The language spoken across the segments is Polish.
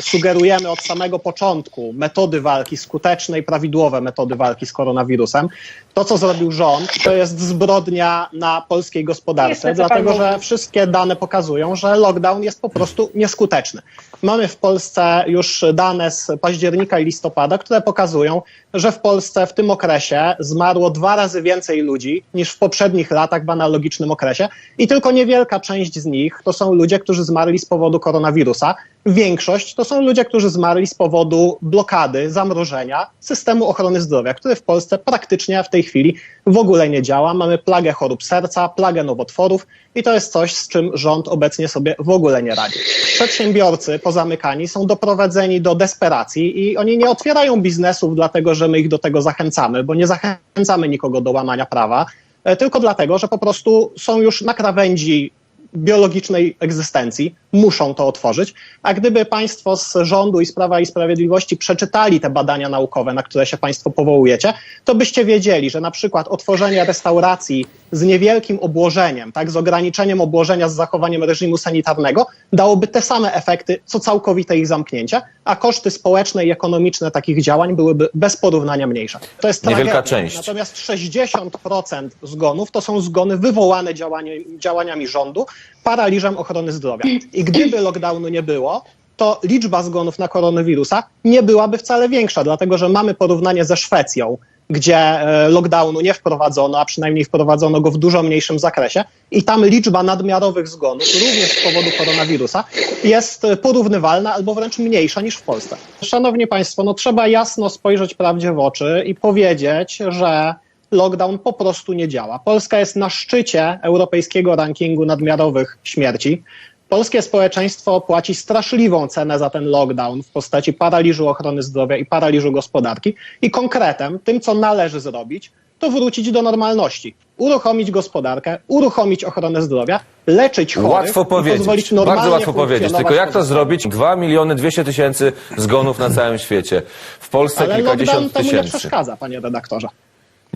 sugerujemy od samego początku metody walki, skuteczne i prawidłowe metody walki z koronawirusem. To, co zrobił rząd, to jest zbrodnia na polskiej gospodarce, dlatego że wszystkie dane pokazują, że lockdown jest po prostu nieskuteczny. Mamy w Polsce już dane z października i listopada, które pokazują, że w Polsce w tym okresie zmarło dwa razy więcej ludzi niż w poprzednich latach w analogicznym okresie i tylko niewielka część z nich to są ludzie, którzy zmarli z powodu koronawirusa. Większość to są ludzie, którzy zmarli z powodu blokady, zamrożenia systemu ochrony zdrowia, który w Polsce praktycznie w tej chwili w ogóle nie działa. Mamy plagę chorób serca, plagę nowotworów i to jest coś, z czym rząd obecnie sobie w ogóle nie radzi. Przedsiębiorcy pozamykani są doprowadzeni do desperacji i oni nie otwierają biznesów dlatego, że my ich do tego zachęcamy, bo nie zachęcamy nikogo do łamania prawa, e, tylko dlatego, że po prostu są już na krawędzi biologicznej egzystencji, muszą to otworzyć. A gdyby Państwo z rządu i z Prawa i Sprawiedliwości przeczytali te badania naukowe, na które się Państwo powołujecie, to byście wiedzieli, że na przykład otworzenie restauracji z niewielkim obłożeniem, tak, z ograniczeniem obłożenia, z zachowaniem reżimu sanitarnego, dałoby te same efekty, co całkowite ich zamknięcie, a koszty społeczne i ekonomiczne takich działań byłyby bez porównania mniejsze. To jest Niewielka tragedia. część. Natomiast 60% zgonów to są zgony wywołane działanie, działaniami rządu, paraliżem ochrony zdrowia. I gdyby lockdownu nie było, to liczba zgonów na koronawirusa nie byłaby wcale większa, dlatego że mamy porównanie ze Szwecją, gdzie e, lockdownu nie wprowadzono, a przynajmniej wprowadzono go w dużo mniejszym zakresie i tam liczba nadmiarowych zgonów, również z powodu koronawirusa, jest e, porównywalna albo wręcz mniejsza niż w Polsce. Szanowni Państwo, no trzeba jasno spojrzeć prawdzie w oczy i powiedzieć, że lockdown po prostu nie działa. Polska jest na szczycie europejskiego rankingu nadmiarowych śmierci. Polskie społeczeństwo płaci straszliwą cenę za ten lockdown w postaci paraliżu ochrony zdrowia i paraliżu gospodarki. I konkretem, tym co należy zrobić, to wrócić do normalności. Uruchomić gospodarkę, uruchomić ochronę zdrowia, leczyć chorych Łatwo powiedzieć, bardzo łatwo powiedzieć. Tylko jak to zrobić? 2 miliony 200 tysięcy zgonów na całym świecie. W Polsce Ale lockdown kilkadziesiąt temu nie tysięcy. przeszkadza, panie redaktorze.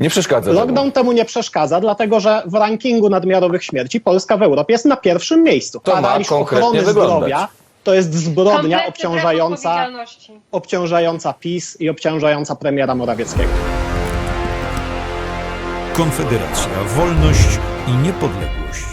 Nie przeszkadza. Lockdown temu nie przeszkadza, dlatego że w rankingu nadmiarowych śmierci Polska w Europie jest na pierwszym miejscu. To ma Paraliż ochrony wyglądać. zdrowia to jest zbrodnia obciążająca, obciążająca PiS i obciążająca premiera Morawieckiego. Konfederacja, wolność i niepodległość.